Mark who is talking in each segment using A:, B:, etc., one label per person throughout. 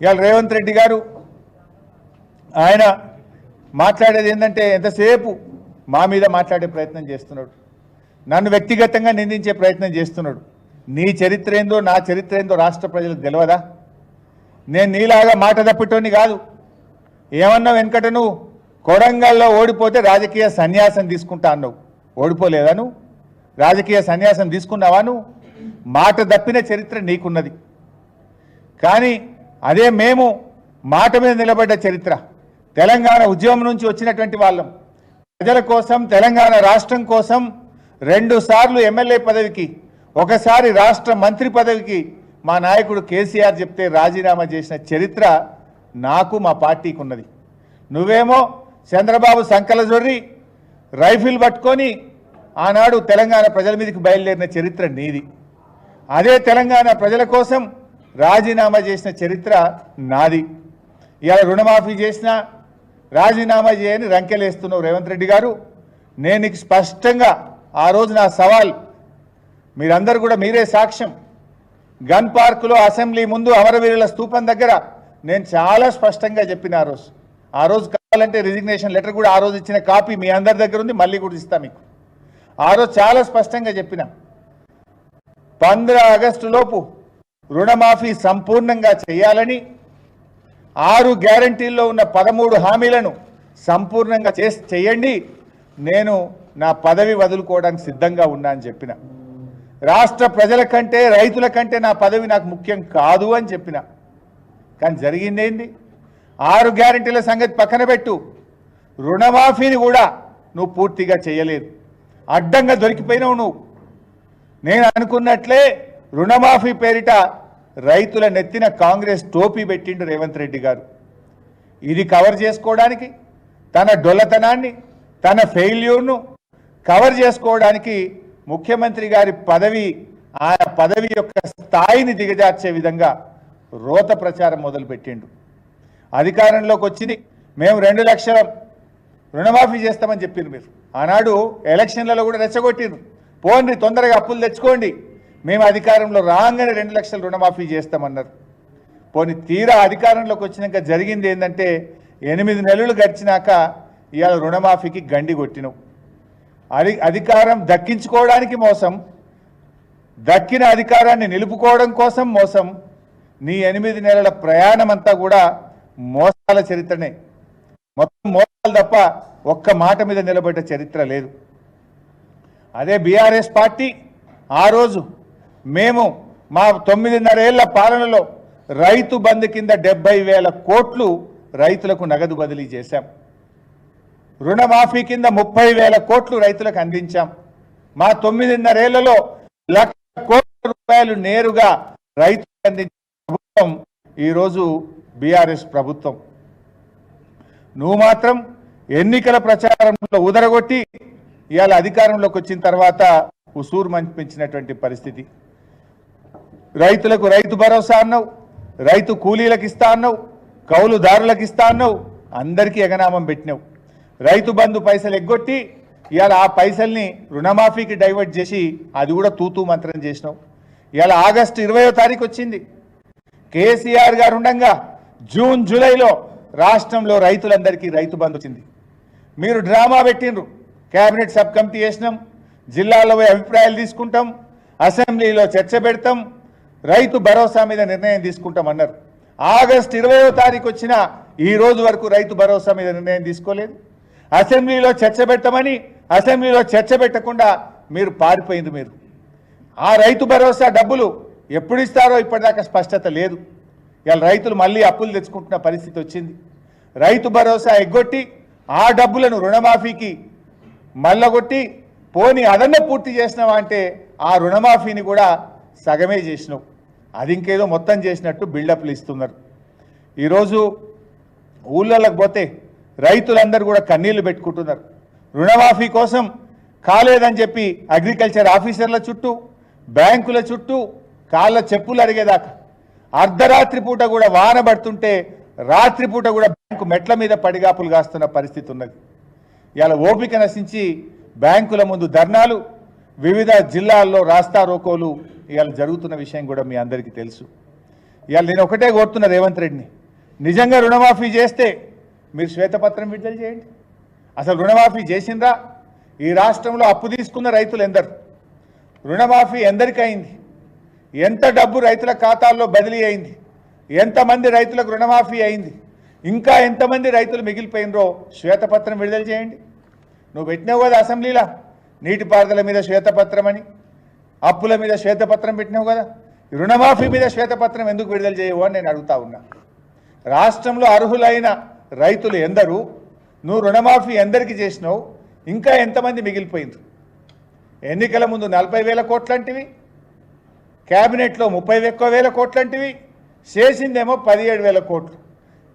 A: ఇవాళ రేవంత్ రెడ్డి గారు ఆయన మాట్లాడేది ఏంటంటే ఎంతసేపు మా మీద మాట్లాడే ప్రయత్నం చేస్తున్నాడు. నన్ను వ్యక్తిగతంగా నిందించే ప్రయత్నం చేస్తున్నాడు. నీ చరిత్ర ఏందో నా చరిత్ర ఏందో రాష్ట్ర ప్రజలకు తెలియదా? నేను నీలాగా మాట తప్పిటోని కాదు. ఏమన్నా వెనుకట నువ్వు? కొడంగల్లో ఓడిపోతే రాజకీయ సన్యాసం తీసుకుంటా అన్నావు. ఓడిపోలేదా నువ్వు? రాజకీయ సన్యాసం తీసుకున్నావా నువ్వు? మాట తప్పిన చరిత్ర నీకున్నది. కానీ అదే మేము మాట మీద నిలబడ్డ చరిత్ర. తెలంగాణ ఉద్యమం నుంచి వచ్చినటువంటి వాళ్ళం. ప్రజల కోసం తెలంగాణ రాష్ట్రం కోసం రెండు సార్లు ఎమ్మెల్యే పదవికి ఒకసారి రాష్ట్ర మంత్రి పదవికి మా నాయకుడు కేసీఆర్ చెప్తే రాజీనామా చేసిన చరిత్ర నాకు మా పార్టీకి ఉన్నది నువ్వేమో చంద్రబాబు సంకల జొర్రి రైఫిల్ పట్టుకొని ఆనాడు తెలంగాణ ప్రజల మీదకి బయలుదేరిన చరిత్ర నీది. అదే తెలంగాణ ప్రజల కోసం రాజీనామా చేసిన చరిత్ర నాది. ఇవాళ రుణమాఫీ చేసిన రాజీనామా చేయని రంకెలేస్తున్నావు రేవంత్ రెడ్డి గారు. నేను నీకు స్పష్టంగా ఆ రోజు నా సవాల్ మీరందరూ కూడా మీరే సాక్ష్యం. గన్ పార్కులో అసెంబ్లీ ముందు అమరవీరుల స్థూపం దగ్గర నేను చాలా స్పష్టంగా చెప్పిన ఆ రోజు. ఆ రోజు కావాలంటే రిజిగ్నేషన్ లెటర్ కూడా ఆ రోజు ఇచ్చిన కాపీ మీ అందరి దగ్గర ఉంది మళ్ళీ కూడా ఇస్తా మీకు. ఆ రోజు చాలా స్పష్టంగా చెప్పిన. పంద్ర ఆగస్టు లోపు రుణమాఫీ సంపూర్ణంగా చేయాలని ఆరు గ్యారంటీల్లో ఉన్న పదమూడు హామీలను సంపూర్ణంగా చేసి చేయండి. నేను నా పదవి వదులుకోవడానికి సిద్ధంగా ఉన్నా అని చెప్పిన. రాష్ట్ర ప్రజల కంటే రైతుల కంటే నా పదవి నాకు ముఖ్యం కాదు అని చెప్పిన. కానీ జరిగిందేంది ఆరు గ్యారంటీల సంగతి పక్కన పెట్టు. రుణమాఫీని కూడా నువ్వు పూర్తిగా చేయలేదు. అడ్డంగా దొరికిపోయినావు నువ్వు. నేను అనుకున్నట్లే రుణమాఫీ పేరిట రైతుల నెత్తిన కాంగ్రెస్ టోపీ పెట్టిండు రేవంత్ రెడ్డి గారు. ఇది కవర్ చేసుకోవడానికి తన డొల్లతనాన్ని తన ఫెయిల్యూర్ను కవర్ చేసుకోవడానికి ముఖ్యమంత్రి గారి పదవి ఆ పదవి యొక్క స్థాయిని దిగజార్చే విధంగా రోత ప్రచారం మొదలుపెట్టిండు. అధికారంలోకి వచ్చింది మేము రెండు లక్షల రుణమాఫీ చేస్తామని చెప్పిండ్రు మీరు. ఆనాడు ఎలక్షన్లలో కూడా రెచ్చగొట్టిండ్రు పోండి తొందరగా అప్పులు తెచ్చుకోండి. మేము అధికారంలో రాగానే రెండు లక్షల రుణమాఫీ చేస్తామన్నారు. పోనీ తీరా అధికారంలోకి వచ్చినాక జరిగింది ఏంటంటే ఎనిమిది నెలలు గడిచినాక ఇవాళ రుణమాఫీకి గండి కొట్టినవు అది అధికారం దక్కించుకోవడానికి మోసం దక్కిన అధికారాన్ని నిలుపుకోవడం కోసం మోసం నీ ఎనిమిది నెలల ప్రయాణం అంతా కూడా మోసాల చరిత్రనే. మొత్తం మోసాలు తప్ప ఒక్క మాట మీద నిలబడ్డ చరిత్ర లేదు. అదే బీఆర్ఎస్ పార్టీ ఆ రోజు మేము మా తొమ్మిదిన్నరేళ్ళ పాలనలో రైతు బంధు కింద డెబ్బై వేల కోట్లు రైతులకు నగదు బదిలీ చేశాం. రుణమాఫీ కింద ముప్పై వేల కోట్లు రైతులకు అందించాం. మా తొమ్మిదిన్నరేళ్ళలో లక్ష కోట్ల రూపాయలు నేరుగా రైతులకు అందించిన ప్రభుత్వం ఈరోజు బీఆర్ఎస్ ప్రభుత్వం. నువ్వు మాత్రం ఎన్నికల ప్రచారంలో ఉదరగొట్టి ఇవాళ అధికారంలోకి వచ్చిన తర్వాత ఉసూరు మంపించినటువంటి పరిస్థితి. రైతులకు రైతు భరోసా అన్నావు రైతు కూలీలకు ఇస్తా అన్నావు కౌలుదారులకు ఇస్తా అన్నావు అందరికీ ఎగనామం పెట్టినావు. రైతు బంధు పైసలు ఎగ్గొట్టి ఇవాళ ఆ పైసల్ని రుణమాఫీకి డైవర్ట్ చేసి అది కూడా తూతూ మంత్రం చేసినావు. ఇవాళ ఆగస్టు ఇరవయో తారీఖు వచ్చింది. కేసీఆర్ గారు ఉండగా జూన్ జూలైలో రాష్ట్రంలో రైతులందరికీ రైతు బంధు వచ్చింది. మీరు డ్రామా పెట్టిండ్రు. కేబినెట్ సబ్ కమిటీ చేసినాం జిల్లాలో అభిప్రాయాలు తీసుకుంటాం. అసెంబ్లీలో చర్చ పెడతాం. రైతు భరోసా మీద నిర్ణయం తీసుకుంటామన్నారు. ఆగస్ట్ ఇరవయో తారీఖు వచ్చిన ఈ రోజు వరకు రైతు భరోసా మీద నిర్ణయం తీసుకోలేదు. అసెంబ్లీలో చర్చ పెట్టమని అసెంబ్లీలో చర్చ పెట్టకుండా మీరు పారిపోయింది మీరు. ఆ రైతు భరోసా డబ్బులు ఎప్పుడు ఇస్తారో ఇప్పటిదాకా స్పష్టత లేదు. ఇవాళ రైతులు మళ్ళీ అప్పులు తెచ్చుకుంటున్న పరిస్థితి వచ్చింది. రైతు భరోసా ఎగ్గొట్టి ఆ డబ్బులను రుణమాఫీకి మల్లగొట్టి పోని అదన్న పూర్తి చేసినావా అంటే ఆ రుణమాఫీని కూడా సగమే చేసినావు. అది ఇంకేదో మొత్తం చేసినట్టు బిల్డప్లు ఇస్తున్నారు. ఈరోజు ఊళ్ళలోకి పోతే రైతులందరూ కూడా కన్నీళ్ళు పెట్టుకుంటున్నారు. రుణమాఫీ కోసం కాలేదని చెప్పి అగ్రికల్చర్ ఆఫీసర్ల చుట్టూ బ్యాంకుల చుట్టూ కాళ్ళ చెప్పులు అడిగేదాకా అర్ధరాత్రి పూట కూడా వాన పడుతుంటే రాత్రి పూట కూడా బ్యాంకు మెట్ల మీద పడిగాపులు కాస్తున్న పరిస్థితి ఉన్నది. ఇవాళ ఓపిక నశించి బ్యాంకుల ముందు ధర్నాలు వివిధ జిల్లాల్లో రాస్తా రోకోలు ఇవాళ జరుగుతున్న విషయం కూడా మీ అందరికీ తెలుసు. ఇవాళ నేను ఒకటే కోరుతున్నా రేవంత్ రెడ్డిని. నిజంగా రుణమాఫీ చేస్తే మీరు శ్వేతపత్రం విడుదల చేయండి. అసలు రుణమాఫీ చేసిందా ఈ రాష్ట్రంలో అప్పు తీసుకున్న రైతులు ఎందరు? రుణమాఫీ ఎందరికైంది? అయింది ఎంత డబ్బు రైతుల ఖాతాల్లో బదిలీ అయింది? ఎంతమంది రైతులకు రుణమాఫీ అయింది? ఇంకా ఎంతమంది రైతులు మిగిలిపోయినరో శ్వేతపత్రం విడుదల చేయండి. నువ్వు పెట్టినావు కదా అసెంబ్లీలో నీటిపారుదల మీద శ్వేతపత్రం అని. అప్పుల మీద శ్వేతపత్రం పెట్టినావు కదా? రుణమాఫీ మీద శ్వేతపత్రం ఎందుకు విడుదల చేయవు అని నేను అడుగుతా ఉన్నా. రాష్ట్రంలో అర్హులైన రైతులు ఎందరు నువ్వు రుణమాఫీ ఎందరికి చేసినావు? ఇంకా ఎంతమంది మిగిలిపోయింది ఎన్నికల ముందు నలభై వేల కోట్లంటివి క్యాబినెట్లో ముప్పై ఎక్కువ వేల కోట్లంటివి చేసిందేమో పదిహేడు వేల కోట్లు.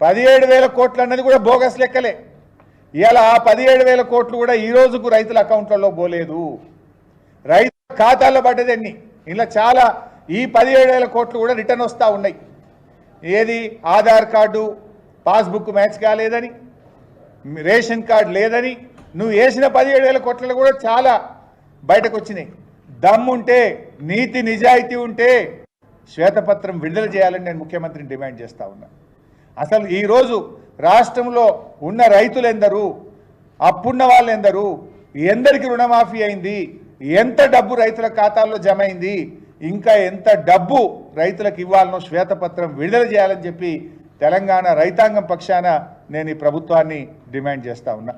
A: పదిహేడు వేల కోట్లు అన్నది కూడా బోగస్ లెక్కలే. ఇవాళ ఆ పదిహేడు వేల కోట్లు కూడా ఈ రోజుకు రైతుల అకౌంట్లలో పోలేదు. రైతు ఖాతాల్లో పడ్డది ఇలా చాలా ఈ పదిహేడు వేల కోట్లు కూడా రిటర్న్ వస్తూ ఉన్నాయి. ఏది? ఆధార్ కార్డు పాస్బుక్ మ్యాచ్ కాలేదని రేషన్ కార్డు లేదని నువ్వు వేసిన పదిహేడు వేల కోట్లలో కూడా చాలా బయటకు వచ్చినాయి దమ్ముంటే నీతి నిజాయితీ ఉంటే శ్వేతపత్రం విడుదల చేయాలని నేను ముఖ్యమంత్రిని డిమాండ్ చేస్తూ ఉన్నా. అసలు ఈరోజు రాష్ట్రంలో ఉన్న రైతులు ఎందరు అప్పున్న వాళ్ళు ఎందరు ఎందరికి రుణమాఫీ అయింది ఎంత డబ్బు రైతుల ఖాతాల్లో జమ అయింది ఇంకా ఎంత డబ్బు రైతులకు ఇవ్వాలనో శ్వేతపత్రం విడుదల చేయాలని చెప్పి తెలంగాణ రైతాంగం పక్షాన నేను ఈ ప్రభుత్వాన్ని డిమాండ్ చేస్తా ఉన్నా.